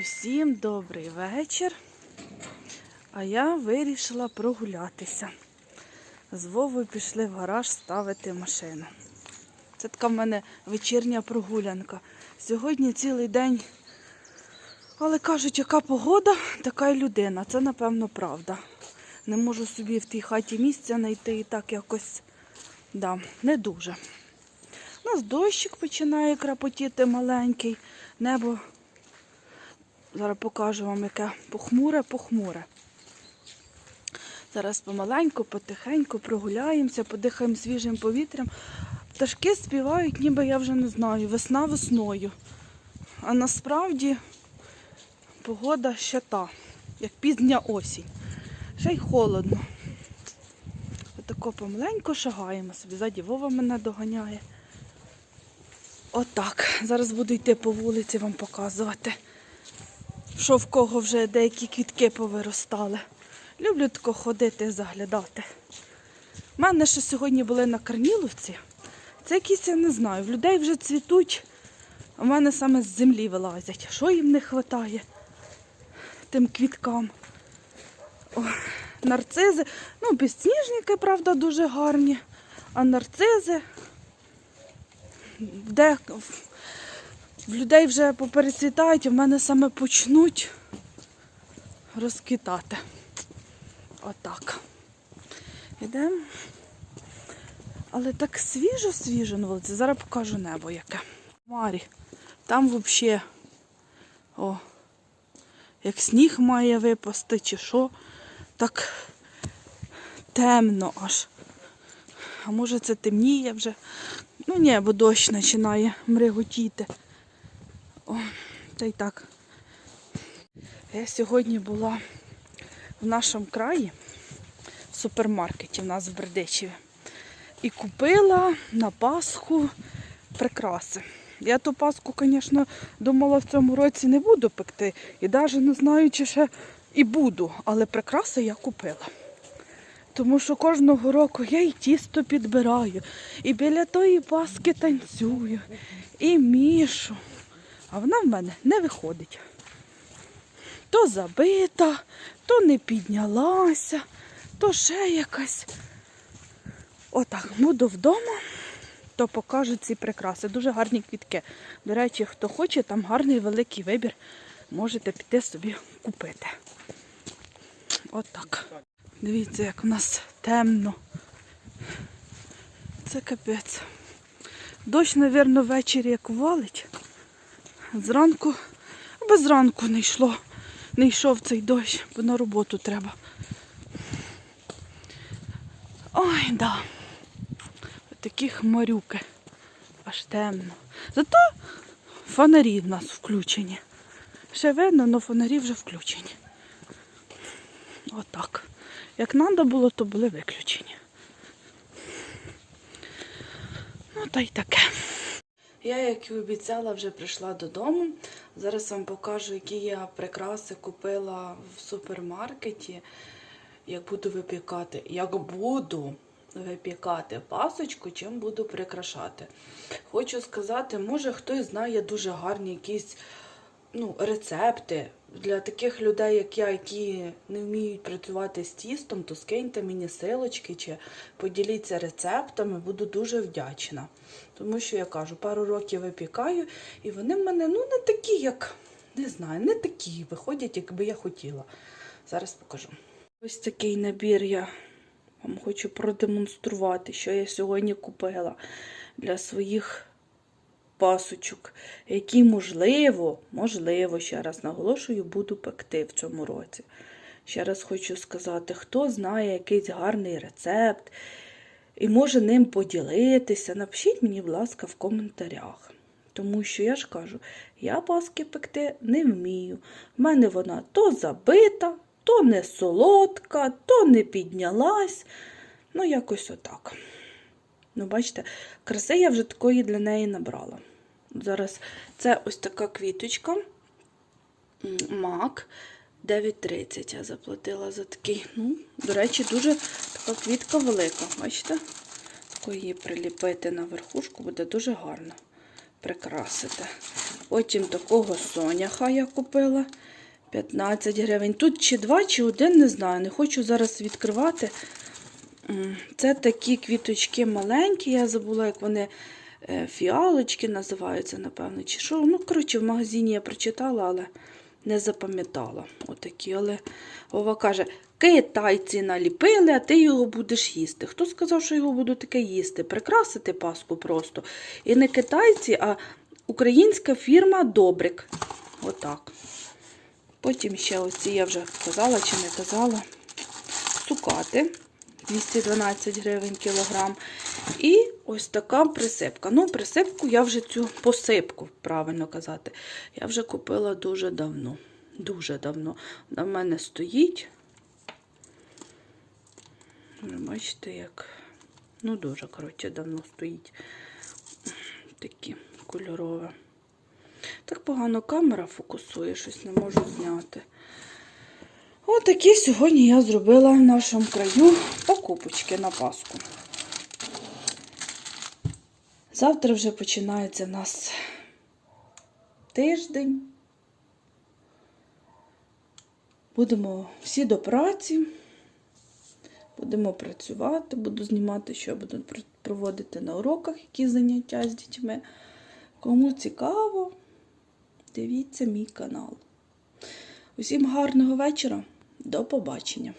Усім добрий вечір. А я вирішила прогулятися. З Вовою пішли в гараж ставити машину. Це така в мене вечірня прогулянка. Сьогодні цілий день. Але кажуть, яка погода, така й людина. Це, напевно, правда. Не можу собі в тій хаті місця знайти і так якось да, не дуже. У нас дощик починає крапотіти маленький, небо Зараз покажу вам, яке похмуре-похмуре. Зараз помаленьку, потихеньку прогуляємося, подихаємо свіжим повітрям. Пташки співають, ніби я вже не знаю, весна весною. А насправді погода ще та, як пізня осінь. Ще й холодно. Отако помаленько шагаємо собі. Ззаді Вова мене доганяє. Отак. Зараз буду йти по вулиці вам показувати що в кого вже деякі квітки повиростали. Люблю тако ходити, заглядати. У мене ще сьогодні були на Карніловці. Це якісь, я не знаю, в людей вже цвітуть, а в мене саме з землі вилазять. Що їм не вистачає тим квіткам? О, нарцизи. Ну, підсніжники, правда, дуже гарні. А нарцизи, де в людей вже поперецвітають, а в мене саме почнуть розквітати. Отак. Ідемо. Але так свіжо-свіжо на вулиці. Зараз покажу небо яке. Марі. Там взагалі, о, як сніг має випасти, чи що, так темно аж. А може це темніє вже. Ну ні, бо дощ починає мриготіти. О, та й так. Я сьогодні була в нашому краї, в супермаркеті в нас в Бердичеві, і купила на Пасху прикраси. Я ту Пасху, звісно, думала, в цьому році не буду пекти. І навіть не знаю, чи ще і буду, але прикраси я купила. Тому що кожного року я і тісто підбираю, і біля тої паски танцюю, і мішу. А вона в мене не виходить. То забита, то не піднялася, то ще якась. Отак, буду вдома, то покажу ці прикраси. Дуже гарні квітки. До речі, хто хоче, там гарний великий вибір. Можете піти собі купити. Отак. Дивіться, як у нас темно. Це капець. Дощ, мабуть, ввечері як валить. Зранку, аби зранку не йшло, не йшов цей дощ, бо на роботу треба. Ой, да. Такі хмарюки. Аж темно. Зато фонарі в нас включені. Ще видно, але фонарі вже включені. Отак. Як треба було, то були виключені. Ну, та й таке. Я, як і обіцяла, вже прийшла додому. Зараз вам покажу, які я прикраси купила в супермаркеті. Як буду випікати. Як буду випікати пасочку, чим буду прикрашати. Хочу сказати, може хтось знає дуже гарні якісь ну, рецепти. Для таких людей, як я, які не вміють працювати з тістом, то скиньте мені силочки чи поділіться рецептами, буду дуже вдячна. Тому що я кажу, пару років випікаю, і вони в мене ну, не такі, як не знаю, не такі виходять, як би я хотіла. Зараз покажу. Ось такий набір я вам хочу продемонструвати, що я сьогодні купила для своїх пасочок, які, можливо, можливо, ще раз наголошую, буду пекти в цьому році. Ще раз хочу сказати, хто знає якийсь гарний рецепт і може ним поділитися, напишіть мені, будь ласка, в коментарях. Тому що я ж кажу, я паски пекти не вмію. В мене вона то забита, то не солодка, то не піднялась. Ну, якось отак. Ну, бачите, краси я вже такої для неї набрала. Зараз це ось така квіточка. Мак 9,30 я заплатила за такий. Ну, До речі, дуже така квітка велика. Бачите? Таку її приліпити на верхушку буде дуже гарно прикрасити. Потім такого соняха я купила 15 гривень. Тут чи два, чи один, не знаю. Не хочу зараз відкривати. Це такі квіточки маленькі, я забула, як вони е, фіалочки називаються, напевно, чи що. Ну, коротше, в магазині я прочитала, але не запам'ятала. Отакі. Але Вова каже, китайці наліпили, а ти його будеш їсти. Хто сказав, що його буду таке їсти? Прикрасити паску просто. І не китайці, а українська фірма Добрик. Отак. Потім ще оці, я вже казала чи не казала, цукати 212 гривень кілограм. І ось така присипка. Ну, присипку я вже цю посипку, правильно казати, я вже купила дуже давно. Дуже давно. Вона в мене стоїть. Бачите, як. Ну, дуже, коротше, давно стоїть. Такі кольорове. Так погано камера фокусує, щось не можу зняти. Отакі сьогодні я зробила в нашому краю покупочки на Пасху. Завтра вже починається в нас тиждень. Будемо всі до праці. Будемо працювати, буду знімати, що буду проводити на уроках, які заняття з дітьми. Кому цікаво, дивіться мій канал. Усім гарного вечора. До побачення!